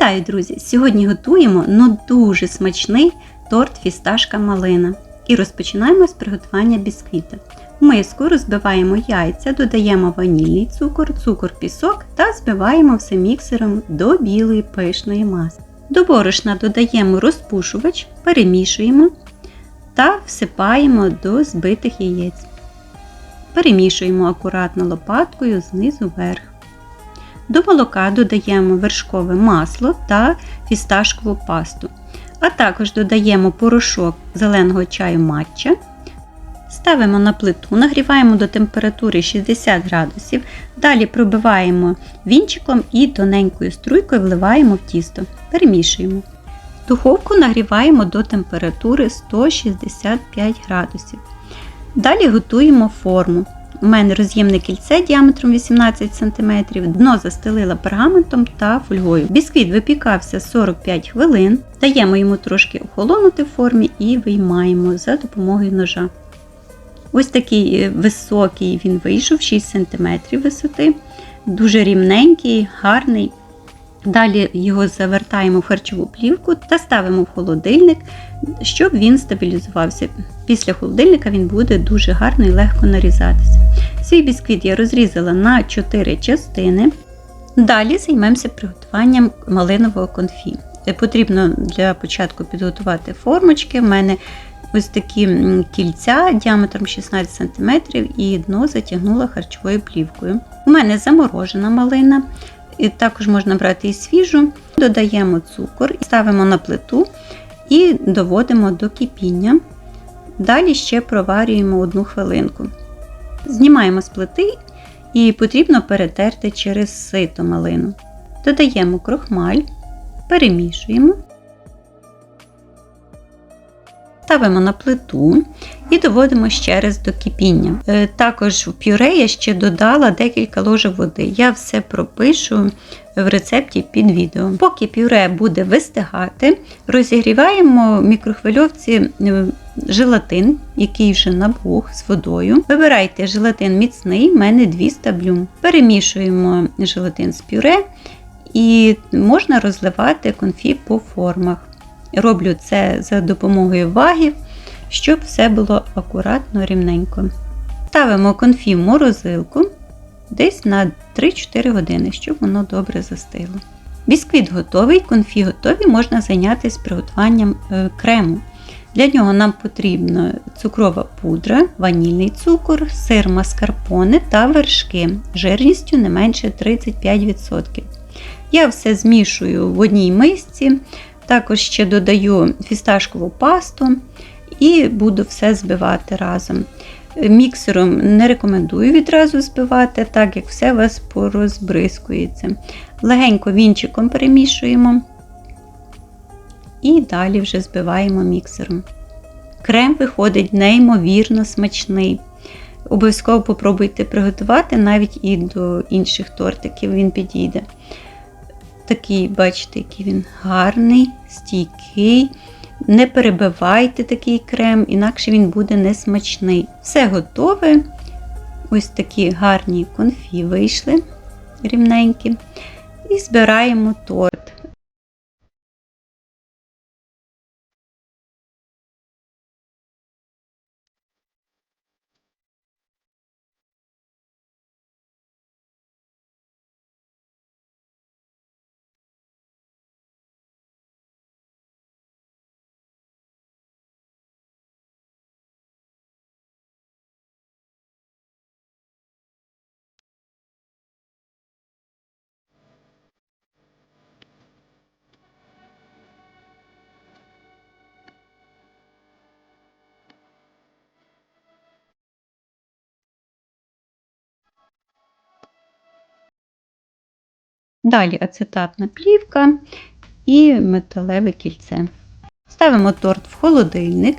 Вітаю, друзі! Сьогодні готуємо ну дуже смачний торт фісташка малина. І розпочинаємо з приготування бісквіта. В миску розбиваємо яйця, додаємо ванільний цукор, цукор пісок та збиваємо все міксером до білої пишної маси. До борошна додаємо розпушувач, перемішуємо та всипаємо до збитих яєць. Перемішуємо акуратно лопаткою знизу вверх. До молока додаємо вершкове масло та фісташкову пасту, а також додаємо порошок зеленого чаю матча. Ставимо на плиту, нагріваємо до температури 60 градусів, далі пробиваємо вінчиком і тоненькою струйкою вливаємо в тісто. Перемішуємо. Духовку нагріваємо до температури 165 градусів. Далі готуємо форму. У мене роз'ємне кільце діаметром 18 см, дно застелила пергаментом та фольгою. Бісквіт випікався 45 хвилин, даємо йому трошки охолонути в формі і виймаємо за допомогою ножа. Ось такий високий він вийшов, 6 см висоти, дуже рівненький, гарний. Далі його завертаємо в харчову плівку та ставимо в холодильник, щоб він стабілізувався. Після холодильника він буде дуже гарно і легко нарізатися. Свій бісквіт я розрізала на 4 частини. Далі займемося приготуванням малинового конфі. Потрібно для початку підготувати формочки. У мене ось такі кільця діаметром 16 см і дно затягнула харчовою плівкою. У мене заморожена малина. І також можна брати і свіжу, додаємо цукор, ставимо на плиту і доводимо до кипіння. Далі ще проварюємо одну хвилинку. Знімаємо з плити і потрібно перетерти через сито малину. Додаємо крохмаль, перемішуємо, ставимо на плиту і доводимо ще раз до кипіння. Е, також в пюре я ще додала декілька ложок води. Я все пропишу в рецепті під відео. Поки пюре буде вистигати, розігріваємо в мікрохвильовці е, желатин, який вже набух з водою. Вибирайте желатин міцний, в мене 200 блюм. Перемішуємо желатин з пюре і можна розливати конфі по формах. Роблю це за допомогою вагів, щоб все було акуратно рівненько. Ставимо конфі в морозилку десь на 3-4 години, щоб воно добре застило. Бісквіт готовий, конфі готові, можна зайнятися приготуванням е, крему. Для нього нам потрібна цукрова пудра, ванільний цукор, сир маскарпоне та вершки жирністю не менше 35%. Я все змішую в одній мисці, також ще додаю фісташкову пасту і буду все збивати разом. Міксером не рекомендую відразу збивати, так як все у вас порозбризкується. Легенько вінчиком перемішуємо і далі вже збиваємо міксером. Крем виходить неймовірно смачний. Обов'язково попробуйте приготувати, навіть і до інших тортиків він підійде. Такий, бачите, який він гарний, стійкий. Не перебивайте такий крем, інакше він буде несмачний. Все готове. Ось такі гарні конфі вийшли рівненькі. І збираємо торт. Далі ацетатна плівка і металеве кільце. Ставимо торт в холодильник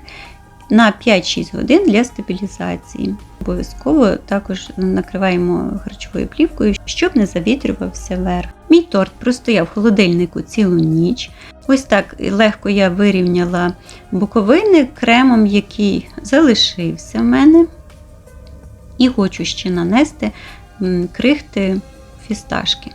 на 5-6 годин для стабілізації. Обов'язково також накриваємо харчовою плівкою, щоб не завітрювався верх. Мій торт простояв в холодильнику цілу ніч. Ось так легко я вирівняла боковини кремом, який залишився в мене. І хочу ще нанести крихти фісташки.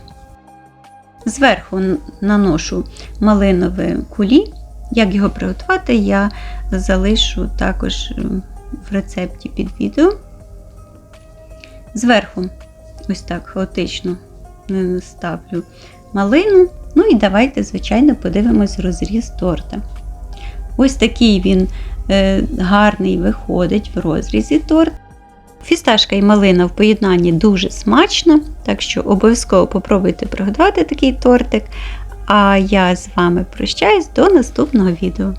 Зверху наношу малинове кулі. Як його приготувати, я залишу також е, в рецепті під відео. Зверху, ось так хаотично е, ставлю малину. Ну і давайте, звичайно, подивимось розріз торта. Ось такий він е, гарний виходить в розрізі торт. Фісташка і малина в поєднанні дуже смачно, так що обов'язково попробуйте приготувати такий тортик. А я з вами прощаюсь до наступного відео.